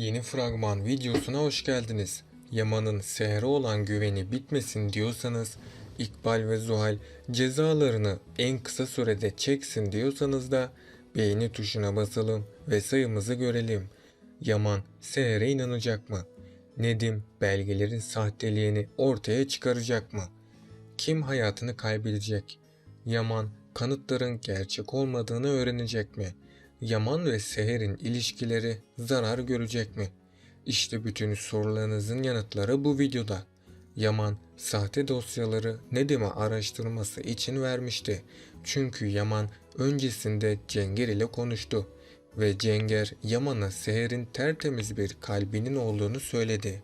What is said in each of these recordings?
Yeni fragman videosuna hoş geldiniz. Yaman'ın Seher'e olan güveni bitmesin diyorsanız, İkbal ve Zuhal cezalarını en kısa sürede çeksin diyorsanız da beğeni tuşuna basalım ve sayımızı görelim. Yaman Seher'e inanacak mı? Nedim belgelerin sahteliğini ortaya çıkaracak mı? Kim hayatını kaybedecek? Yaman kanıtların gerçek olmadığını öğrenecek mi? Yaman ve Seher'in ilişkileri zarar görecek mi? İşte bütün sorularınızın yanıtları bu videoda. Yaman sahte dosyaları Nedim'e araştırması için vermişti. Çünkü Yaman öncesinde Cenger ile konuştu ve Cenger Yaman'a Seher'in tertemiz bir kalbinin olduğunu söyledi.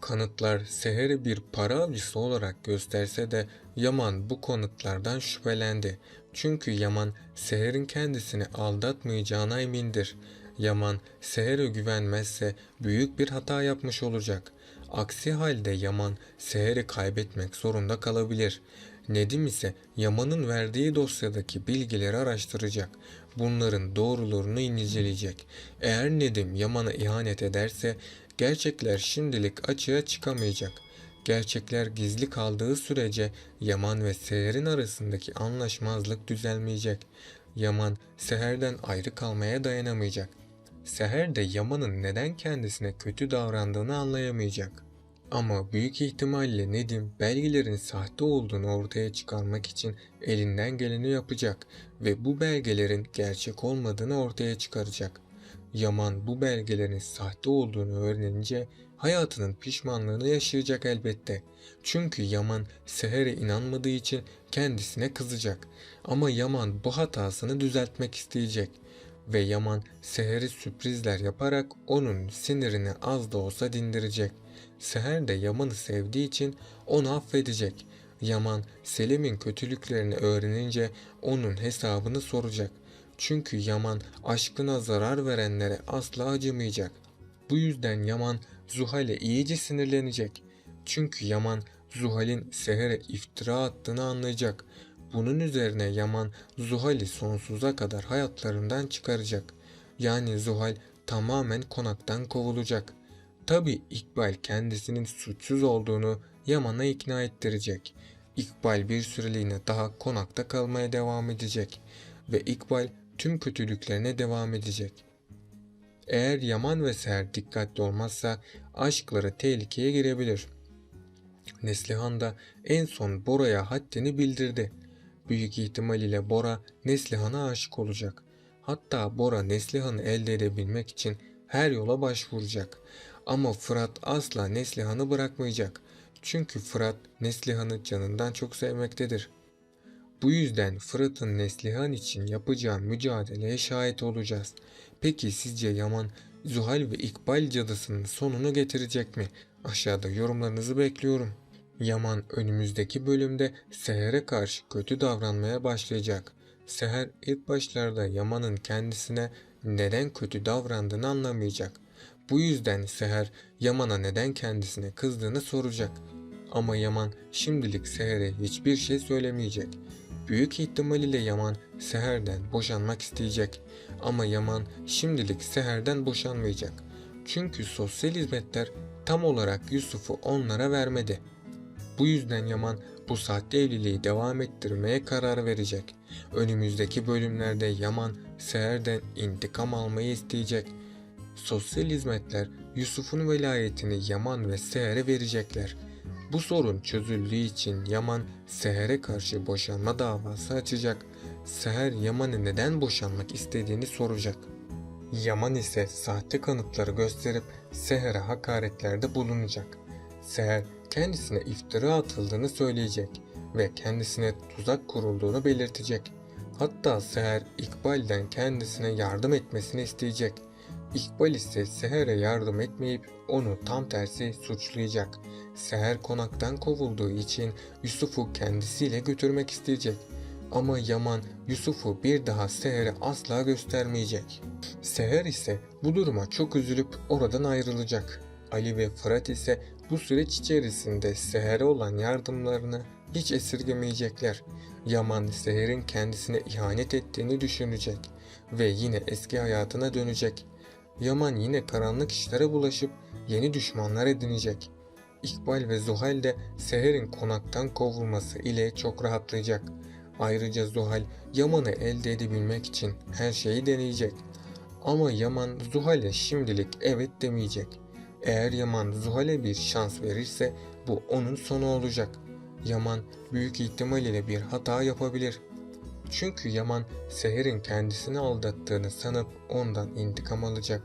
Kanıtlar Seher'i bir para avcısı olarak gösterse de Yaman bu kanıtlardan şüphelendi. Çünkü Yaman Seher'in kendisini aldatmayacağına emindir. Yaman Seher'e güvenmezse büyük bir hata yapmış olacak. Aksi halde Yaman Seher'i kaybetmek zorunda kalabilir. Nedim ise Yaman'ın verdiği dosyadaki bilgileri araştıracak. Bunların doğrularını inceleyecek. Eğer Nedim Yaman'a ihanet ederse gerçekler şimdilik açığa çıkamayacak. Gerçekler gizli kaldığı sürece Yaman ve Seher'in arasındaki anlaşmazlık düzelmeyecek. Yaman Seher'den ayrı kalmaya dayanamayacak. Seher de Yaman'ın neden kendisine kötü davrandığını anlayamayacak. Ama büyük ihtimalle Nedim belgelerin sahte olduğunu ortaya çıkarmak için elinden geleni yapacak ve bu belgelerin gerçek olmadığını ortaya çıkaracak. Yaman bu belgelerin sahte olduğunu öğrenince hayatının pişmanlığını yaşayacak elbette. Çünkü Yaman Seher'e inanmadığı için kendisine kızacak. Ama Yaman bu hatasını düzeltmek isteyecek. Ve Yaman Seher'e sürprizler yaparak onun sinirini az da olsa dindirecek. Seher de Yaman'ı sevdiği için onu affedecek. Yaman Selim'in kötülüklerini öğrenince onun hesabını soracak. Çünkü Yaman aşkına zarar verenlere asla acımayacak. Bu yüzden Yaman Zuhal'e iyice sinirlenecek. Çünkü Yaman Zuhal'in Seher'e iftira attığını anlayacak. Bunun üzerine Yaman Zuhal'i sonsuza kadar hayatlarından çıkaracak. Yani Zuhal tamamen konaktan kovulacak. Tabi İkbal kendisinin suçsuz olduğunu Yaman'a ikna ettirecek. İkbal bir süreliğine daha konakta kalmaya devam edecek ve İkbal tüm kötülüklerine devam edecek. Eğer Yaman ve Seher dikkatli olmazsa aşkları tehlikeye girebilir. Neslihan da en son Bora'ya haddini bildirdi. Büyük ihtimal Bora Neslihan'a aşık olacak. Hatta Bora Neslihan'ı elde edebilmek için her yola başvuracak. Ama Fırat asla Neslihan'ı bırakmayacak. Çünkü Fırat Neslihan'ı canından çok sevmektedir. Bu yüzden Fırat'ın Neslihan için yapacağı mücadeleye şahit olacağız. Peki sizce Yaman, Zuhal ve İkbal cadısının sonunu getirecek mi? Aşağıda yorumlarınızı bekliyorum. Yaman önümüzdeki bölümde Seher'e karşı kötü davranmaya başlayacak. Seher ilk başlarda Yaman'ın kendisine neden kötü davrandığını anlamayacak. Bu yüzden Seher Yaman'a neden kendisine kızdığını soracak. Ama Yaman şimdilik Seher'e hiçbir şey söylemeyecek. Büyük ihtimal ile Yaman Seher'den boşanmak isteyecek. Ama Yaman şimdilik Seher'den boşanmayacak. Çünkü sosyal hizmetler tam olarak Yusuf'u onlara vermedi. Bu yüzden Yaman bu sahte evliliği devam ettirmeye karar verecek. Önümüzdeki bölümlerde Yaman Seher'den intikam almayı isteyecek. Sosyal hizmetler Yusuf'un velayetini Yaman ve Seher'e verecekler. Bu sorun çözüldüğü için Yaman Seher'e karşı boşanma davası açacak. Seher Yaman'ı neden boşanmak istediğini soracak. Yaman ise sahte kanıtları gösterip Seher'e hakaretlerde bulunacak. Seher kendisine iftira atıldığını söyleyecek ve kendisine tuzak kurulduğunu belirtecek. Hatta Seher İkbal'den kendisine yardım etmesini isteyecek. İkbal ise Seher'e yardım etmeyip onu tam tersi suçlayacak. Seher konaktan kovulduğu için Yusuf'u kendisiyle götürmek isteyecek. Ama Yaman Yusuf'u bir daha Seher'e asla göstermeyecek. Seher ise bu duruma çok üzülüp oradan ayrılacak. Ali ve Fırat ise bu süreç içerisinde Seher'e olan yardımlarını hiç esirgemeyecekler. Yaman Seher'in kendisine ihanet ettiğini düşünecek ve yine eski hayatına dönecek. Yaman yine karanlık işlere bulaşıp yeni düşmanlar edinecek. İkbal ve Zuhal de Seher'in konaktan kovulması ile çok rahatlayacak. Ayrıca Zuhal Yaman'ı elde edebilmek için her şeyi deneyecek. Ama Yaman Zuhal'e şimdilik evet demeyecek. Eğer Yaman Zuhal'e bir şans verirse bu onun sonu olacak. Yaman büyük ihtimal ile bir hata yapabilir. Çünkü Yaman Seher'in kendisini aldattığını sanıp ondan intikam alacak.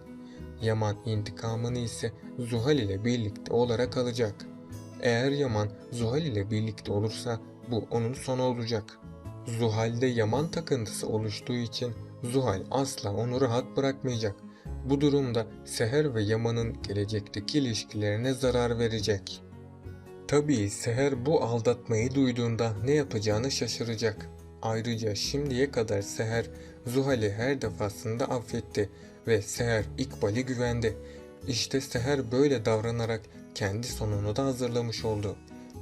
Yaman intikamını ise Zuhal ile birlikte olarak alacak. Eğer Yaman Zuhal ile birlikte olursa bu onun sonu olacak. Zuhal'de Yaman takıntısı oluştuğu için Zuhal asla onu rahat bırakmayacak. Bu durumda Seher ve Yaman'ın gelecekteki ilişkilerine zarar verecek. Tabii Seher bu aldatmayı duyduğunda ne yapacağını şaşıracak. Ayrıca şimdiye kadar Seher Zuhal'i her defasında affetti ve Seher İkbal'e güvendi. İşte Seher böyle davranarak kendi sonunu da hazırlamış oldu.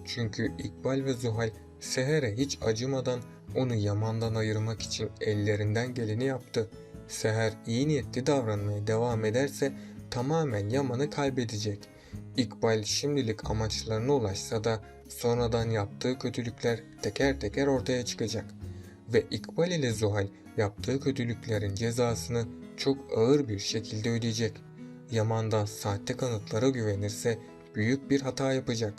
Çünkü İkbal ve Zuhal Seher'e hiç acımadan onu Yaman'dan ayırmak için ellerinden geleni yaptı. Seher iyi niyetli davranmaya devam ederse tamamen Yaman'ı kaybedecek. İkbal şimdilik amaçlarına ulaşsa da sonradan yaptığı kötülükler teker teker ortaya çıkacak. Ve İkbal ile Zuhal yaptığı kötülüklerin cezasını çok ağır bir şekilde ödeyecek. Yaman da sahte kanıtlara güvenirse büyük bir hata yapacak.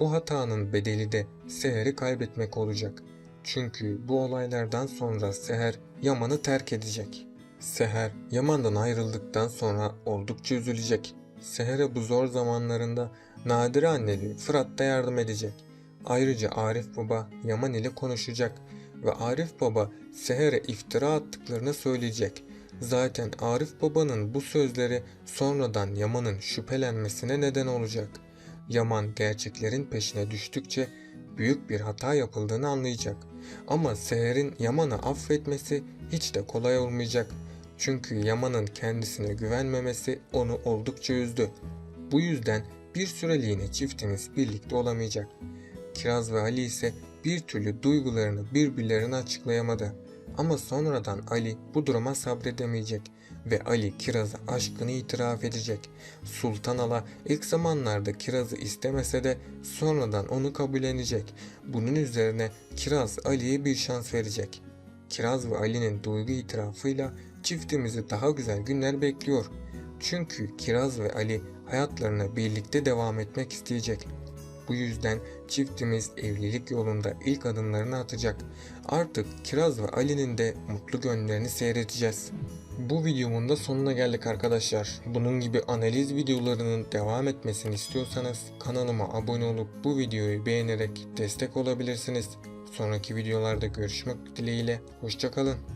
Bu hatanın bedeli de Seher'i kaybetmek olacak. Çünkü bu olaylardan sonra Seher Yaman'ı terk edecek. Seher Yaman'dan ayrıldıktan sonra oldukça üzülecek. Seher'e bu zor zamanlarında Nadire anneli Fırat da yardım edecek. Ayrıca Arif Baba Yaman ile konuşacak ve Arif Baba Seher'e iftira attıklarını söyleyecek. Zaten Arif Baba'nın bu sözleri sonradan Yaman'ın şüphelenmesine neden olacak. Yaman gerçeklerin peşine düştükçe büyük bir hata yapıldığını anlayacak. Ama Seher'in Yaman'ı affetmesi hiç de kolay olmayacak. Çünkü Yaman'ın kendisine güvenmemesi onu oldukça üzdü. Bu yüzden bir süreliğine çiftimiz birlikte olamayacak. Kiraz ve Ali ise bir türlü duygularını birbirlerine açıklayamadı. Ama sonradan Ali bu duruma sabredemeyecek ve Ali Kiraz'a aşkını itiraf edecek. Sultan Ala ilk zamanlarda Kiraz'ı istemese de sonradan onu kabullenecek. Bunun üzerine Kiraz Ali'ye bir şans verecek. Kiraz ve Ali'nin duygu itirafıyla çiftimizi daha güzel günler bekliyor. Çünkü Kiraz ve Ali hayatlarına birlikte devam etmek isteyecek. Bu yüzden çiftimiz evlilik yolunda ilk adımlarını atacak. Artık Kiraz ve Ali'nin de mutlu gönüllerini seyredeceğiz. Bu videomun da sonuna geldik arkadaşlar. Bunun gibi analiz videolarının devam etmesini istiyorsanız kanalıma abone olup bu videoyu beğenerek destek olabilirsiniz. Sonraki videolarda görüşmek dileğiyle. Hoşçakalın.